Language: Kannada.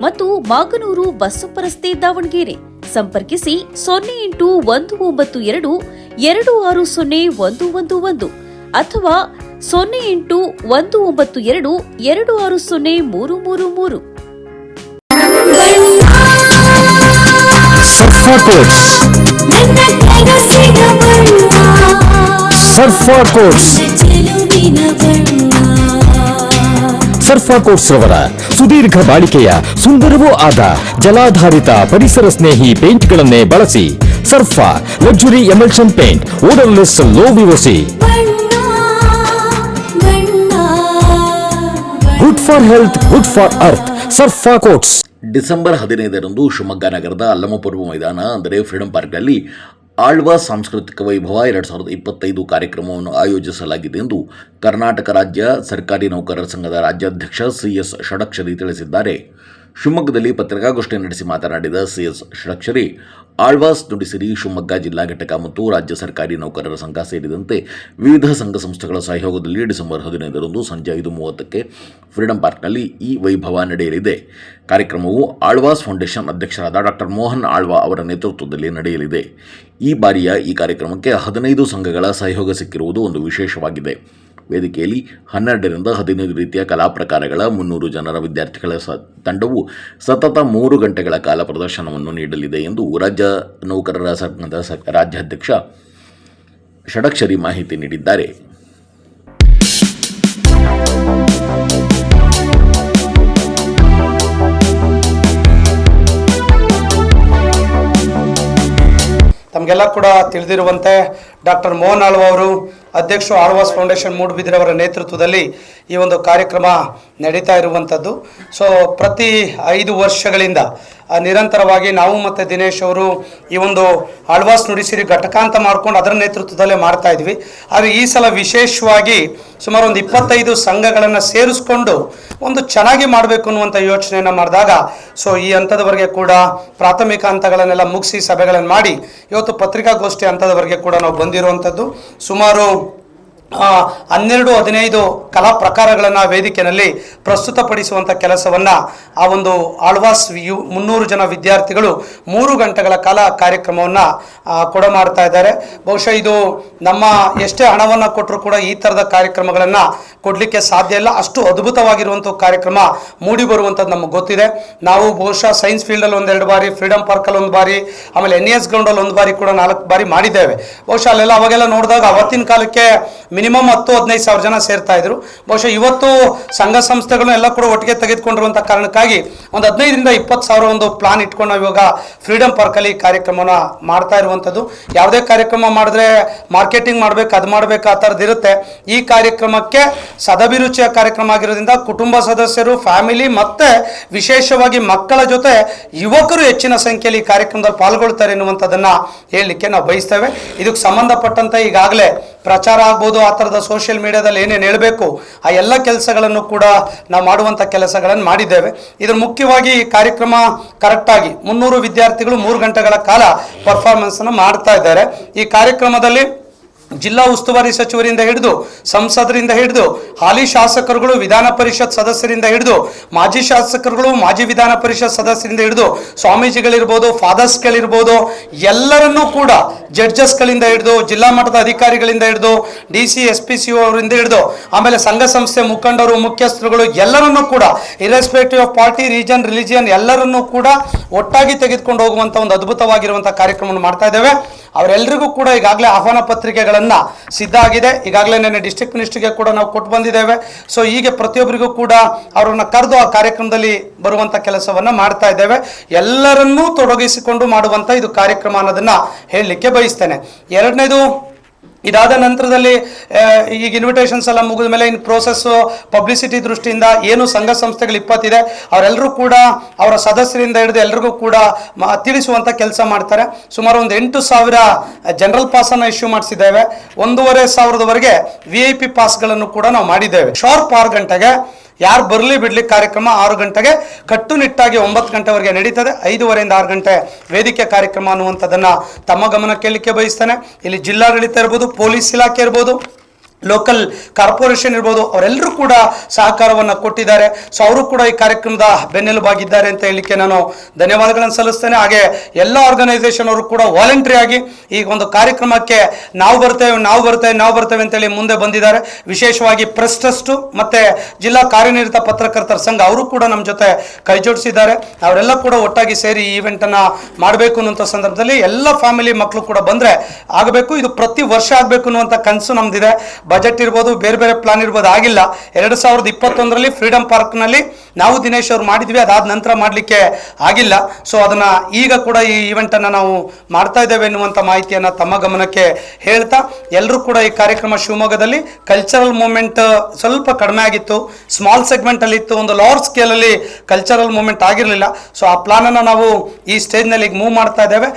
ಮತ್ತು ಮಾಗನೂರು ಬಸ್ಸು ರಸ್ತೆ ದಾವಣಗೆರೆ. ಸಂಪರ್ಕಿಸಿ ಸೊನ್ನೆ ಎಂಟು ಒಂದು ಒಂಬತ್ತು ಎರಡು ಎರಡು ಆರು ಸೊನ್ನೆ ಒಂದು ಒಂದು ಒಂದು ಅಥವಾ ಸೊನ್ನೆ ಎಂಟು ಒಂದು ಒಂಬತ್ತು ಎರಡು ಎರಡು ಆರು ಸೊನ್ನೆ ಮೂರು ಮೂರು ಮೂರು. ಸರ್ಫಾ ಕೋರ್ಸ್ ಸರ್ಫಾ ಕೋಟ್ಸ್ ರವರ ಸುದೀರ್ಘ ಬಾಳಿಕೆಯ, ಸುಂದರವೂ ಆದ ಜಲಾಧಾರಿತ ಪರಿಸರ ಸ್ನೇಹಿ ಪೇಂಟ್ಗಳನ್ನೇ ಬಳಸಿ. Sarfa, luxury emulsion paint odourless low VOC good for health, good for earth. Sarfa coats. December ಹದಿನೈದರಂದು ಶಿವಮೊಗ್ಗ ನಗರದ ಅಲ್ಲಮಪೂರ್ವ ಮೈದಾನ, ಅಂದರೆ ಫ್ರೀಡಂ ಪಾರ್ಕ್ನಲ್ಲಿ ಆಳ್ವ ಸಾಂಸ್ಕೃತಿಕ ವೈಭವ ಎರಡು ಸಾವಿರದ ಇಪ್ಪತ್ತೈದು ಕಾರ್ಯಕ್ರಮವನ್ನು ಆಯೋಜಿಸಲಾಗಿದೆ ಎಂದು ಕರ್ನಾಟಕ ರಾಜ್ಯ ಸರ್ಕಾರಿ ನೌಕರರ ಸಂಘದ ರಾಜ್ಯಾಧ್ಯಕ್ಷ ಸಿ ಎಸ್ ಷಡಕ್ಷರಿ ತಿಳಿಸಿದ್ದಾರೆ. ಶಿವಮೊಗ್ಗದಲ್ಲಿ ಪತ್ರಿಕಾಗೋಷ್ಠಿ ನಡೆಸಿ ಮಾತನಾಡಿದ ಸಿಎಸ್ ಷಡಕ್ಷರಿ, ಆಳ್ವಾಸ್ ನುಡಿಸಿರಿ ಶಿವಮೊಗ್ಗ ಜಿಲ್ಲಾ ಘಟಕ ಮತ್ತು ರಾಜ್ಯ ಸರ್ಕಾರಿ ನೌಕರರ ಸಂಘ ಸೇರಿದಂತೆ ವಿವಿಧ ಸಂಘ ಸಂಸ್ಥೆಗಳ ಸಹಯೋಗದಲ್ಲಿ ಡಿಸೆಂಬರ್ ಹದಿನೈದರಂದು ಸಂಜೆ ಐದು ಮೂವತ್ತಕ್ಕೆ ಫ್ರೀಡಂ ಪಾರ್ಕ್ನಲ್ಲಿ ಈ ವೈಭವ ನಡೆಯಲಿದೆ. ಕಾರ್ಯಕ್ರಮವು ಆಳ್ವಾಸ್ ಫೌಂಡೇಶನ್ ಅಧ್ಯಕ್ಷರಾದ ಡಾಕ್ಟರ್ ಮೋಹನ್ ಆಳ್ವಾ ಅವರ ನೇತೃತ್ವದಲ್ಲಿ ನಡೆಯಲಿದೆ. ಈ ಬಾರಿಯ ಈ ಕಾರ್ಯಕ್ರಮಕ್ಕೆ ಹದಿನೈದು ಸಂಘಗಳ ಸಹಯೋಗ ಸಿಕ್ಕಿರುವುದು ಒಂದು ವಿಶೇಷವಾಗಿದೆ. ವೇದಿಕೆಯಲ್ಲಿ ಹನ್ನೆರಡರಿಂದ ಹದಿನೈದು ರೀತಿಯ ಕಲಾ ಪ್ರಕಾರಗಳ ಮುನ್ನೂರು ಜನರ ವಿದ್ಯಾರ್ಥಿಗಳ ಸ ತಂಡವು ಸತತ ಮೂರು ಗಂಟೆಗಳ ಕಾಲ ಪ್ರದರ್ಶನವನ್ನು ನೀಡಲಿದೆ ಎಂದು ರಾಜ್ಯ ನೌಕರರ ಸಂಘದ ರಾಜ್ಯಾಧ್ಯಕ್ಷ ಷಡಕ್ಷರಿ ಮಾಹಿತಿ ನೀಡಿದ್ದಾರೆ. ತಮಗೆಲ್ಲ ಕೂಡ ತಿಳಿದಿರುವಂತೆ ಡಾಕ್ಟರ್ ಮೋಹನ್ ಆಳ್ವ ಅವರು ಅಧ್ಯಕ್ಷರು ಆಳ್ವಾಸ್ ಫೌಂಡೇಶನ್ ಮೂಡುಬಿದಿರವರ ನೇತೃತ್ವದಲ್ಲಿ ಈ ಒಂದು ಕಾರ್ಯಕ್ರಮ ನಡೀತಾ ಇರುವಂಥದ್ದು. ಸೊ ಪ್ರತಿ ಐದು ವರ್ಷಗಳಿಂದ ನಿರಂತರವಾಗಿ ನಾವು ಮತ್ತು ದಿನೇಶ್ ಅವರು ಈ ಒಂದು ಆಳ್ವಾಸ್ ನುಡಿಸಿರಿ ಘಟಕ ಅಂತ ಮಾಡ್ಕೊಂಡು ಅದರ ನೇತೃತ್ವದಲ್ಲೇ ಮಾಡ್ತಾ ಇದ್ವಿ. ಆದರೆ ಈ ಸಲ ವಿಶೇಷವಾಗಿ ಸುಮಾರು ಒಂದು ಇಪ್ಪತ್ತೈದು ಸಂಘಗಳನ್ನು ಸೇರಿಸ್ಕೊಂಡು ಒಂದು ಚೆನ್ನಾಗಿ ಮಾಡಬೇಕು ಅನ್ನುವಂಥ ಯೋಚನೆಯನ್ನು ಮಾಡಿದಾಗ ಸೊ ಈ ಹಂತದವರೆಗೆ ಕೂಡ ಪ್ರಾಥಮಿಕ ಹಂತಗಳನ್ನೆಲ್ಲ ಮುಗಿಸಿ ಸಭೆಗಳನ್ನು ಮಾಡಿ, ಇವತ್ತು ಪತ್ರಿಕಾಗೋಷ್ಠಿ ಹಂತದವರೆಗೆ ಕೂಡ ನಾವು ಬಂದಿರುವಂಥದ್ದು. ಸುಮಾರು ಹನ್ನೆರಡು ಹದಿನೈದು ಕಲಾ ಪ್ರಕಾರಗಳನ್ನು ವೇದಿಕೆಯಲ್ಲಿ ಪ್ರಸ್ತುತಪಡಿಸುವಂಥ ಕೆಲಸವನ್ನು ಆ ಒಂದು ಆಳ್ವಾಸ್ ಯು ಮುನ್ನೂರು ಜನ ವಿದ್ಯಾರ್ಥಿಗಳು ಮೂರು ಗಂಟೆಗಳ ಕಾಲ ಕಾರ್ಯಕ್ರಮವನ್ನು ಕೊಡ ಮಾಡ್ತಾ ಇದ್ದಾರೆ. ಬಹುಶಃ ಇದು ನಮ್ಮ ಎಷ್ಟೇ ಹಣವನ್ನು ಕೊಟ್ಟರು ಕೂಡ ಈ ಥರದ ಕಾರ್ಯಕ್ರಮಗಳನ್ನು ಕೊಡಲಿಕ್ಕೆ ಸಾಧ್ಯ ಇಲ್ಲ. ಅಷ್ಟು ಅದ್ಭುತವಾಗಿರುವಂಥ ಕಾರ್ಯಕ್ರಮ ಮೂಡಿ ಬರುವಂಥದ್ದು ನಮಗೆ ಗೊತ್ತಿದೆ. ನಾವು ಬಹುಶಃ ಸೈನ್ಸ್ ಫೀಲ್ಡಲ್ಲಿ ಒಂದೆರಡು ಬಾರಿ ಫ್ರೀಡಮ್ ಪಾರ್ಕಲ್ಲಿ ಒಂದು ಬಾರಿ, ಆಮೇಲೆ ಎನ್ ಎಸ್ ಗ್ರೌಂಡಲ್ಲಿ ಒಂದು ಬಾರಿ ಕೂಡ ನಾಲ್ಕು ಬಾರಿ ಮಾಡಿದ್ದೇವೆ. ಬಹುಶಃ ಅಲ್ಲೆಲ್ಲ ಅವಾಗೆಲ್ಲ ನೋಡಿದಾಗ ಅವತ್ತಿನ ಕಾಲಕ್ಕೆ ಮಿನಿಮಮ್ ಹತ್ತು, ಹದಿನೈದು ಸಾವಿರ ಜನ ಸೇರ್ತಾ ಇದ್ರು. ಬಹುಶಃ ಇವತ್ತು ಸಂಘ ಸಂಸ್ಥೆಗಳನ್ನ ಎಲ್ಲ ಕೂಡ ಒಟ್ಟಿಗೆ ತೆಗೆದುಕೊಂಡಿರುವಂಥ ಕಾರಣಕ್ಕಾಗಿ ಒಂದು ಹದಿನೈದರಿಂದ ಇಪ್ಪತ್ತು ಸಾವಿರ ಒಂದು ಪ್ಲಾನ್ ಇಟ್ಕೊಂಡು ನಾವು ಇವಾಗ ಫ್ರೀಡಮ್ ಪಾರ್ಕಲ್ಲಿ ಕಾರ್ಯಕ್ರಮನ ಮಾಡ್ತಾ ಇರುವಂಥದ್ದು ಯಾವುದೇ ಕಾರ್ಯಕ್ರಮ ಮಾಡಿದ್ರೆ ಮಾರ್ಕೆಟಿಂಗ್ ಮಾಡಬೇಕು, ಅದು ಮಾಡಬೇಕು ಆ ಥರದ್ದು ಇರುತ್ತೆ. ಈ ಕಾರ್ಯಕ್ರಮಕ್ಕೆ ಸದಭಿರುಚಿಯ ಕಾರ್ಯಕ್ರಮ ಆಗಿರೋದ್ರಿಂದ ಕುಟುಂಬ ಸದಸ್ಯರು ಫ್ಯಾಮಿಲಿ ಮತ್ತೆ ವಿಶೇಷವಾಗಿ ಮಕ್ಕಳ ಜೊತೆ ಯುವಕರು ಹೆಚ್ಚಿನ ಸಂಖ್ಯೆಯಲ್ಲಿ ಈ ಕಾರ್ಯಕ್ರಮದಲ್ಲಿ ಪಾಲ್ಗೊಳ್ತಾರೆ ಎನ್ನುವಂಥದ್ದನ್ನು ಹೇಳಲಿಕ್ಕೆ ನಾವು ಬಯಸ್ತೇವೆ. ಇದಕ್ಕೆ ಸಂಬಂಧಪಟ್ಟಂತೆ ಈಗಾಗಲೇ ಪ್ರಚಾರ ಆಗ್ಬೋದು, ಆ ಥರದ ಸೋಷಿಯಲ್ ಮೀಡಿಯಾದಲ್ಲಿ ಏನೇನು ಹೇಳಬೇಕು, ಆ ಎಲ್ಲ ಕೆಲಸಗಳನ್ನು ಕೂಡ ನಾವು ಮಾಡುವಂಥ ಕೆಲಸಗಳನ್ನು ಮಾಡಿದ್ದೇವೆ. ಇದರ ಮುಖ್ಯವಾಗಿ ಈ ಕಾರ್ಯಕ್ರಮ ಕರೆಕ್ಟಾಗಿ ಮುನ್ನೂರು ವಿದ್ಯಾರ್ಥಿಗಳು ಮೂರು ಗಂಟೆಗಳ ಕಾಲ ಪರ್ಫಾರ್ಮೆನ್ಸನ್ನು ಮಾಡ್ತಾ ಇದ್ದಾರೆ. ಈ ಕಾರ್ಯಕ್ರಮದಲ್ಲಿ ಜಿಲ್ಲಾ ಉಸ್ತುವಾರಿ ಸಚಿವರಿಂದ ಹಿಡಿದು ಸಂಸದರಿಂದ ಹಿಡಿದು ಹಾಲಿ ಶಾಸಕರುಗಳು ವಿಧಾನ ಪರಿಷತ್ ಸದಸ್ಯರಿಂದ ಹಿಡಿದು ಮಾಜಿ ಶಾಸಕರುಗಳು ಮಾಜಿ ವಿಧಾನ ಪರಿಷತ್ ಸದಸ್ಯರಿಂದ ಹಿಡಿದು ಸ್ವಾಮೀಜಿಗಳಿರ್ಬೋದು, ಫಾದರ್ಸ್ಗಳಿರ್ಬೋದು, ಎಲ್ಲರನ್ನೂ ಕೂಡ ಜಡ್ಜಸ್ಗಳಿಂದ ಹಿಡಿದು, ಜಿಲ್ಲಾ ಮಟ್ಟದ ಅಧಿಕಾರಿಗಳಿಂದ ಹಿಡಿದು D C S P C ಅವರಿಂದ ಹಿಡಿದು, ಆಮೇಲೆ ಸಂಘ ಸಂಸ್ಥೆ ಮುಖಂಡರು, ಮುಖ್ಯಸ್ಥರುಗಳು ಎಲ್ಲರನ್ನೂ ಕೂಡ irrespective of party region religion ಎಲ್ಲರನ್ನೂ ಕೂಡ ಒಟ್ಟಾಗಿ ತೆಗೆದುಕೊಂಡು ಹೋಗುವಂಥ ಒಂದು ಅದ್ಭುತವಾಗಿರುವಂಥ ಕಾರ್ಯಕ್ರಮವನ್ನು ಮಾಡ್ತಾ ಇದ್ದೇವೆ. ಅವರೆಲ್ಲರಿಗೂ ಕೂಡ ಈಗಾಗಲೇ ಆಹ್ವಾನ ಪತ್ರಿಕೆಗಳನ್ನು ಸಿದ್ಧ ಆಗಿದೆ ಈಗಾಗಲೇ ನೆನೆ ಡಿಸ್ಟ್ರಿಕ್ಟ್ ಮಿನಿಸ್ಟ್ರಿಗೆ ಕೂಡ ನಾವು ಕೊಟ್ಟು ಬಂದಿದ್ದೇವೆ. ಸೊ ಹೀಗೆ ಪ್ರತಿಯೊಬ್ಬರಿಗೂ ಕೂಡ ಅವರನ್ನು ಕರೆದು ಆ ಕಾರ್ಯಕ್ರಮದಲ್ಲಿ ಬರುವಂಥ ಕೆಲಸವನ್ನು ಮಾಡ್ತಾ ಇದ್ದೇವೆ. ಎಲ್ಲರನ್ನೂ ತೊಡಗಿಸಿಕೊಂಡು ಮಾಡುವಂಥ ಇದು ಕಾರ್ಯಕ್ರಮ ಅನ್ನೋದನ್ನು ಹೇಳಲಿಕ್ಕೆ ಬಯಸ್ತೇನೆ. ಎರಡನೇದು ಇದಾದ ನಂತರದಲ್ಲಿ ಈಗ ಇನ್ವಿಟೇಷನ್ಸ್ ಎಲ್ಲ ಮುಗಿದ ಮೇಲೆ ಇನ್ನು ಪ್ರೋಸೆಸ್ಸು ಪಬ್ಲಿಸಿಟಿ ದೃಷ್ಟಿಯಿಂದ ಏನು ಸಂಘ ಸಂಸ್ಥೆಗಳು ಇಪ್ಪತ್ತಿದೆ, ಅವರೆಲ್ಲರೂ ಕೂಡ ಅವರ ಸದಸ್ಯರಿಂದ ಹಿಡಿದು ಎಲ್ರಿಗೂ ಕೂಡ ತಿಳಿಸುವಂಥ ಕೆಲಸ ಮಾಡ್ತಾರೆ. ಸುಮಾರು ಒಂದು ಎಂಟು ಸಾವಿರ ಜನರಲ್ ಪಾಸನ್ನು ಇಶ್ಯೂ ಮಾಡಿಸಿದ್ದೇವೆ. ಒಂದೂವರೆ ಸಾವಿರದವರೆಗೆ ವಿ ಐ ಪಿ ಪಾಸ್ಗಳನ್ನು ಕೂಡ ನಾವು ಮಾಡಿದ್ದೇವೆ. ಶಾರ್ಪ್ ಆರು ಗಂಟೆಗೆ ಯಾರು ಬರಲಿ ಬಿಡಲಿ ಕಾರ್ಯಕ್ರಮ ಆರು ಗಂಟೆಗೆ ಕಟ್ಟುನಿಟ್ಟಾಗಿ ಒಂಬತ್ತು ಗಂಟೆವರೆಗೆ ನಡೀತದೆ. ಐದೂವರೆಯಿಂದ ಆರು ಗಂಟೆ ವೇದಿಕೆ ಕಾರ್ಯಕ್ರಮ ಅನ್ನುವಂಥದ್ದನ್ನು ತಮ್ಮ ಗಮನ ಕೇಳಲಿಕ್ಕೆ ಬಯಸ್ತಾನೆ. ಇಲ್ಲಿ ಜಿಲ್ಲಾಡಳಿತ ಇರ್ಬೋದು, ಪೊಲೀಸ್ ಇಲಾಖೆ ಇರ್ಬೋದು ಲೋಕಲ್ ಕಾರ್ಪೊರೇಷನ್ ಇರ್ಬೋದು, ಅವರೆಲ್ಲರೂ ಕೂಡ ಸಹಕಾರವನ್ನು ಕೊಟ್ಟಿದ್ದಾರೆ. ಸೊ ಅವರು ಕೂಡ ಈ ಕಾರ್ಯಕ್ರಮದ ಬೆನ್ನೆಲುಬಾಗಿದ್ದಾರೆ ಅಂತ ಹೇಳಲಿಕ್ಕೆ ನಾನು ಧನ್ಯವಾದಗಳನ್ನು ಸಲ್ಲಿಸ್ತೇನೆ. ಹಾಗೆ ಎಲ್ಲ ಆರ್ಗನೈಸೇಷನ್ ಅವರು ಕೂಡ ವಾಲಂಟ್ರಿ ಆಗಿ ಈ ಒಂದು ಕಾರ್ಯಕ್ರಮಕ್ಕೆ ನಾವು ಬರ್ತೇವೆ ನಾವು ಬರ್ತೇವೆ ನಾವು ಬರ್ತೇವೆ ಅಂತೇಳಿ ಮುಂದೆ ಬಂದಿದ್ದಾರೆ. ವಿಶೇಷವಾಗಿ ಪ್ರೆಸ್ ಟ್ರಸ್ಟು ಮತ್ತು ಜಿಲ್ಲಾ ಕಾರ್ಯನಿರತ ಪತ್ರಕರ್ತರ ಸಂಘ ಅವರು ಕೂಡ ನಮ್ಮ ಜೊತೆ ಕೈಜೋಡಿಸಿದ್ದಾರೆ. ಅವರೆಲ್ಲ ಕೂಡ ಒಟ್ಟಾಗಿ ಸೇರಿ ಈ ಮಾಡಬೇಕು ಅನ್ನುವಂಥ ಸಂದರ್ಭದಲ್ಲಿ ಎಲ್ಲ ಫ್ಯಾಮಿಲಿ ಮಕ್ಕಳು ಕೂಡ ಬಂದರೆ ಆಗಬೇಕು. ಇದು ಪ್ರತಿ ವರ್ಷ ಆಗಬೇಕು ಅನ್ನುವಂಥ ಕನಸು ನಮ್ದಿದೆ. ಬಜೆಟ್ ಇರ್ಬೋದು, ಬೇರೆ ಬೇರೆ ಪ್ಲಾನ್ ಇರ್ಬೋದು, ಆಗಿಲ್ಲ. ಎರಡು ಸಾವಿರದ ಇಪ್ಪತ್ತೊಂದರಲ್ಲಿ ಫ್ರೀಡಮ್ ಪಾರ್ಕ್ನಲ್ಲಿ ನಾವು ದಿನೇಶ್ ಅವ್ರು ಮಾಡಿದ್ವಿ, ಅದಾದ ನಂತರ ಮಾಡಲಿಕ್ಕೆ ಆಗಿಲ್ಲ. ಸೊ ಅದನ್ನು ಈಗ ಕೂಡ ಈ ಈವೆಂಟನ್ನು ನಾವು ಮಾಡ್ತಾ ಇದ್ದೇವೆ ಎನ್ನುವಂಥ ಮಾಹಿತಿಯನ್ನು ತಮ್ಮ ಗಮನಕ್ಕೆ ಹೇಳ್ತಾ ಎಲ್ಲರೂ ಕೂಡ ಈ ಕಾರ್ಯಕ್ರಮ ಶಿವಮೊಗ್ಗದಲ್ಲಿ ಕಲ್ಚರಲ್ ಮೂಮೆಂಟ್ ಸ್ವಲ್ಪ ಕಡಿಮೆ ಆಗಿತ್ತು. ಸ್ಮಾಲ್ ಸೆಗ್ಮೆಂಟಲ್ಲಿ ಇತ್ತು, ಒಂದು ಲಾರ್ಜ್ ಸ್ಕೇಲಲ್ಲಿ ಕಲ್ಚರಲ್ ಮೂಮೆಂಟ್ ಆಗಿರಲಿಲ್ಲ. ಸೊ ಆ ಪ್ಲಾನನ್ನು ನಾವು ಈ ಸ್ಟೇಜ್ನಲ್ಲಿ ಈಗ ಮೂವ್ ಮಾಡ್ತಾ ಇದ್ದೇವೆ.